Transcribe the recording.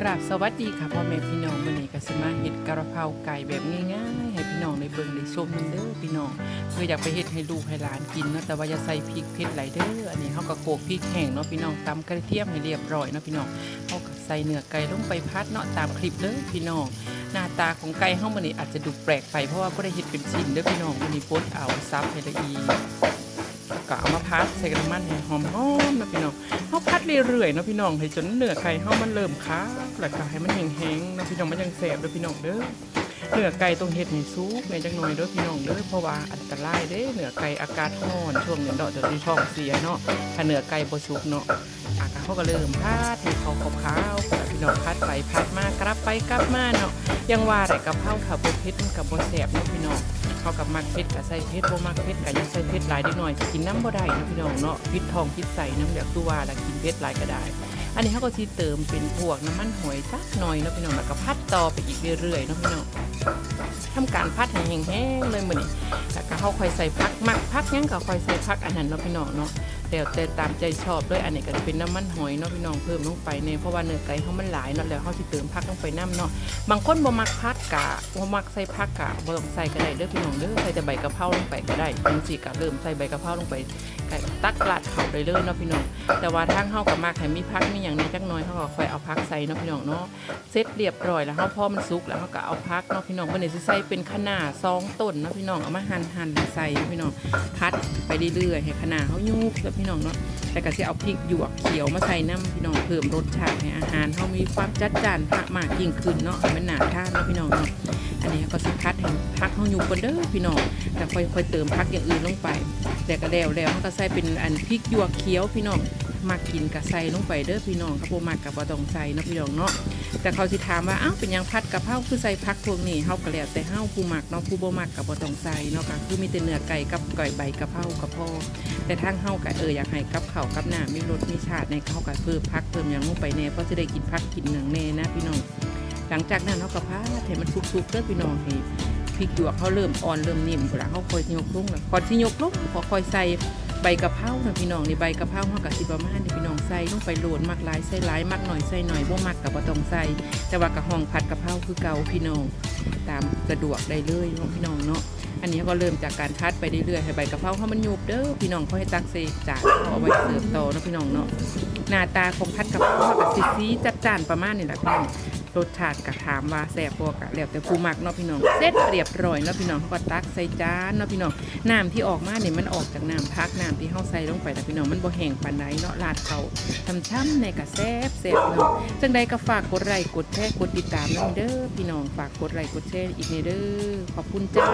กราบสวัสดีค่ะพ่อแม่พี่น้องวันนี้ก็สิมาเฮ็ดกระเพราไก่แบบง่ายๆให้พี่น้องได้เบิ่งได้ชมนำเด้อพี่น้องเพื่ออยากไปเฮ็ดให้ลูกให้หลานกินเนาะแต่ว่าอย่าใส่พริกเผ็ดหลเด้ออันนี้เฮาก็โขกพริกแห้งเนาะพี่น้องตำกระเทียมให้เรียบร้อยเนาะพี่น้องเฮาก็ใส่เนื้อไก่ลงไปพัดเนาะตามคลิปเด้อพี่น้องหน้าตาของไก่เฮามื้อนี้อาจจะดูแปลกไปเพราะว่าบ่ได้เฮ็ดเป็นชิ้นเด้อพี่น้องมื้อนี้ปดเอาซับให้ละเอียด ก็เอามาพัดใส่กระมันให้หอมๆนะพี่น้องเฮาพัดเรื่อยๆนะพี่น้องให้จนเนื้อไก่เฮามันเริ่มคาวแล้วก็ให้มันแห้งๆนะพี่น้องมันยังแสบเด้อพี่น้องเด้อเนื้อไก่ต้องเฮ็ดให้สุกในจังหน่อยเด้อพี่น้องเด้อเพราะว่าอันตรายเด้เนื้อไก่อากาศร้อนช่วงนี้ดอกเดี๋ยวสิท้องเสียเนาะถ้าเนื้อไก่บ่สุกเนาะอากาศเขาก็เริ่มพัดให้เขาขาวๆพี่น้องพัดไปพัดมากลับไปกลับมาเนาะยังว่าแต่กะเพราถ้าบ่เผ็ดมันก็บ่แซ่บเนาะพี่น้อง เขากับมักเผ็ดกับใส่เผ็ดบ่มักเผ็ดกับยังใส่เผ็ดหลายได้หน่อยจะกินน้ำบ่ได้นะพี่น้องเนาะพิษทองพิษใส่น้ำแบบตัววาแล้วกินเผ็ดหลายก็ได้ อันนี้เขาก็ทีเติมเป็นพวกน้ำมันหอยสักหน่อยนะพี่น้องแล้วก็พัดต่อไปอีกเรื่อยๆนะพี่น้องทำการพัดแห้งๆเลยมือนี้แล้วก็เขาค่อยใส่พักมักพักยังก็ค่อยใส่พักอันนั้นเนาะพี่น้องเนาะ แล้วแต่ตามใจชอบเลยอันนี้ก็จะเป็นน้ำมันหอยเนาะพี่น้องเพิ่มลงไปเนี่ยเพราะว่าเนื้อไก่เขามันหลายเนาะแล้วเขาสิเติมพักลงไปน้ำเนาะบางคนบ่มักพัดกะบ่มักใส่ผักกะบ่ต้องใส่ก็ได้เด้อพี่น้องเด้อใส่แต่ใบกะเพราลงไปก็ได้จังซี่ก็เริ่มใส่ใบกะเพราลงไปก็ตักลาดเขาได้เลยเนาะพี่น้องแต่ว่าทางเฮาก็มักให้มีผักมีหยังในจักหน่อยเฮาก็ค่อยเอาผักใส่เนาะพี่น้องเนาะเสร็จเรียบร้อยแล้วเฮาพอมันสุกแล้วเฮาก็เอาผักเนาะพี่น้องมื้อนี้สิใส่เป็นคะน้าสองต้นเนาะพี่น้องเอามาหั่นๆใส่พี่น้องพัดไปเรื่อยๆให้คะน้าเฮายุบแล้วพี่น้องเนาะแต่ก็จะเอาพริกหยวกเขียวมาใส่น้ำพี่น้องเพิ่มรสชาติให้อาหารเขามีความจัดจ้านมากยิ่งขึ้นเนาะมันน่าทานเนาะพี่น้องเนาะอันนี้ก็สิคัดให้พักเฮาอยู่คนเด้อพี่น้องแต่ค่อยๆเติมพักอย่างอื่นลงไป แต่ก็แล้วแล้วมันก็ใส่เป็นอันพริกหยวกเขียวพี่น้องมักกินก็ใส่ลงไปเด้อพี่น้องครับบ่มักก็บ่ต้องใส่นะพี่น้องเนาะแต่เขาสิถามว่าอ้าวเป็นยังพัดกะเพาคือใส่ผักพวกนี้เฮาก็แล้วแต่เฮาผู้มักเนาะผู้บ่มักก็บ่ต้องใส่เนาะก็คือมีแต่เนื้อไก่กับก่อยใบกะเพาก็พอแต่ทางเฮาก็เอออยากให้กับเข้ากับหน้ำมีรสมีชาติในเขาก็เพิ่มผักเพิ่มยังลงไปแน่เพราะจะได้กินผักกินหนังแน่นะพี่น้องหลังจากนั้นเขาก็พาดให้มันสุกๆเด้อพี่น้องให้ พริกหยวกเขาเริ่มอ่อนเริ่มนิ่มเวลาเขาคอยยกลงแล้วก่อนที่ยกลงพอคอยใส่ใบกะเพรานะพี่น้องในใบกะเพราเขากับสิประมาณนี่พี่น้องใส่ลงไปโหลดมักหลายใส่หลายมักหน่อยใส่หน่อยบ่มักกับบ่ต้องใส่แต่ว่ากะห้องผัดกะเพราคือเก่าพี่น้องตามสะดวกได้เลยพี่น้องเนาะอันนี้ก็เริ่มจากการพัดไปเรื่อยๆให้ใบกะเพราเขามันยุบเด้อพี่น้องเขาให้ตักเศษจานเอาไว้เสิร์ฟต่อนะพี่น้องเนาะหน้าตาของพัดกะเพรากับสีสีจัดจานประมาณนี้แหละพี่น้อง รสชาติกะถามว่าแซ่บบ่กะแล้วแต่ผู้มักเนาะพี่น้องเสร็จเรียบร้อยเนาะพี่น้องเขาก็ตักใส่จานเนาะพี่น้องน้ำที่ออกมาเนี่ยมันออกจากน้ำพักน้ำที่เฮาใส่ลงไปแต่พี่น้องมันบ่แห้งปานใดเนาะราดเขาช้ำๆในกะแซ่บแซ่บเนาะจังใดก็ฝากกดไลค์กดแชร์กดติดตามนำเด้อพี่น้องฝากกดไลค์กดแชร์อีกในเด้อขอบคุณจ้า